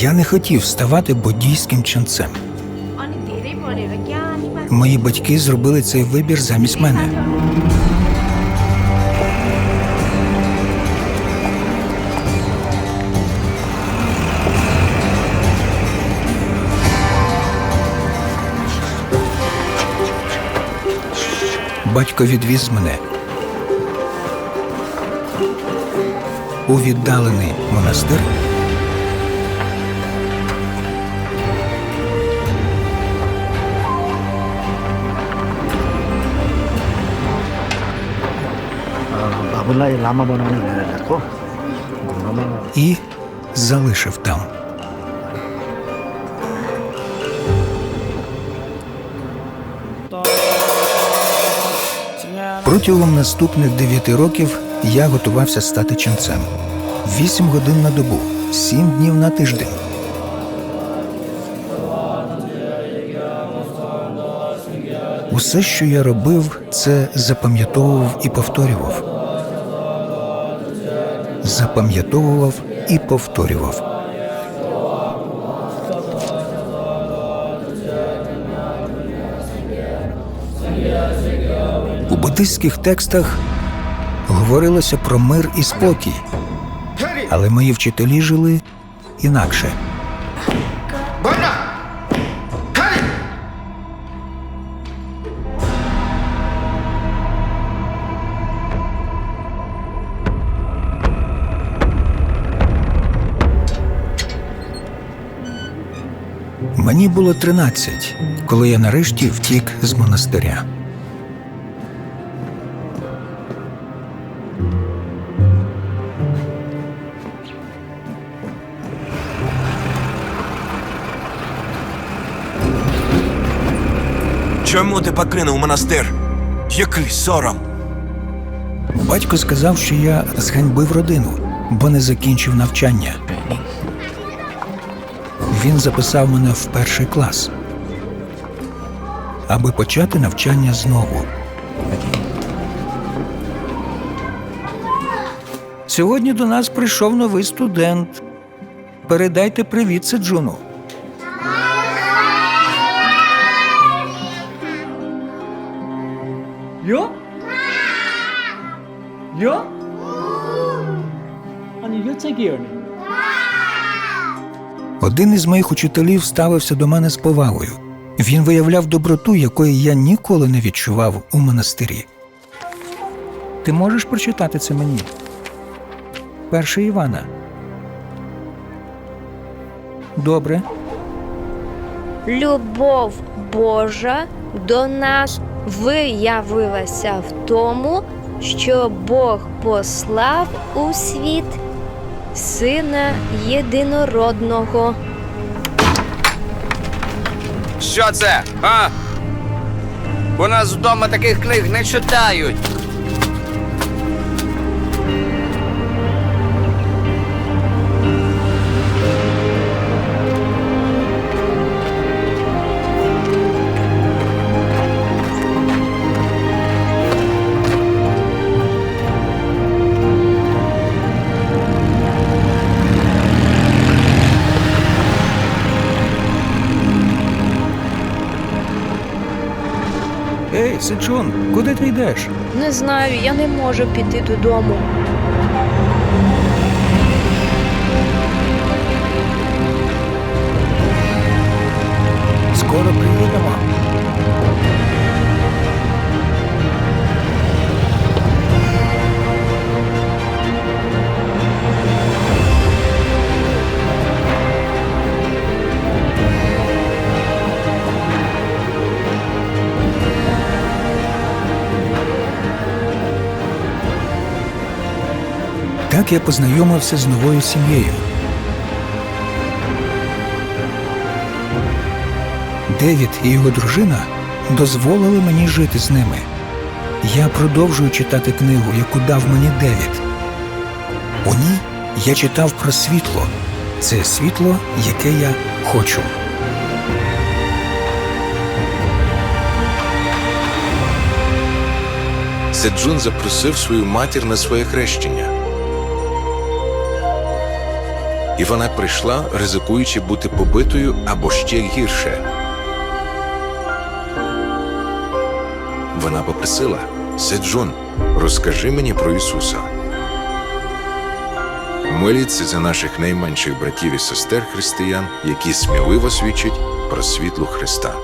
Я не хотів ставати бодійським ченцем. Мої батьки зробили цей вибір замість мене. Батько відвіз мене у віддалений монастир. Абдулай лама Банако і залишив там. Протягом наступних дев'яти років я готувався стати ченцем. Вісім годин на добу, сім днів на тиждень. Усе, що я робив, це запам'ятовував і повторював. Запам'ятовував і повторював. У буддистських текстах говорилося про мир і спокій, але мої вчителі жили інакше. Мені було 13, коли я нарешті втік з монастиря. Чому ти покинув монастир? Який сором? Батько сказав, що я зганьбив родину, бо не закінчив навчання він записав мене в перший клас, аби почати навчання знову. Сьогодні до нас прийшов новий студент. Передайте привіт Сиджуну. Йо? Йо? Ані, йо це гірний. Один із моїх учителів ставився до мене з повагою. Він виявляв доброту, якої я ніколи не відчував у монастирі. Ти можеш прочитати це мені? Перше Івана. Добре. Любов Божа до нас виявилася в тому, що Бог послав у світ Сина єдинородного. Що це? А? У нас вдома таких книг не читають. Ей, Седжун, куди ти йдеш? Не знаю, я не можу піти додому. Скоро приїдемо. Так я познайомився з новою сім'єю. Девід і його дружина дозволили мені жити з ними. Я продовжую читати книгу, яку дав мені Девід. У ній я читав про світло. Це світло, яке я хочу. Седжун запросив свою матір на своє хрещення. І вона прийшла, ризикуючи бути побитою або ще гірше. Вона попросила Седжун, розкажи мені про Ісуса. Моліться за наших найменших братів і сестер християн, які сміливо свідчать про світло Христа.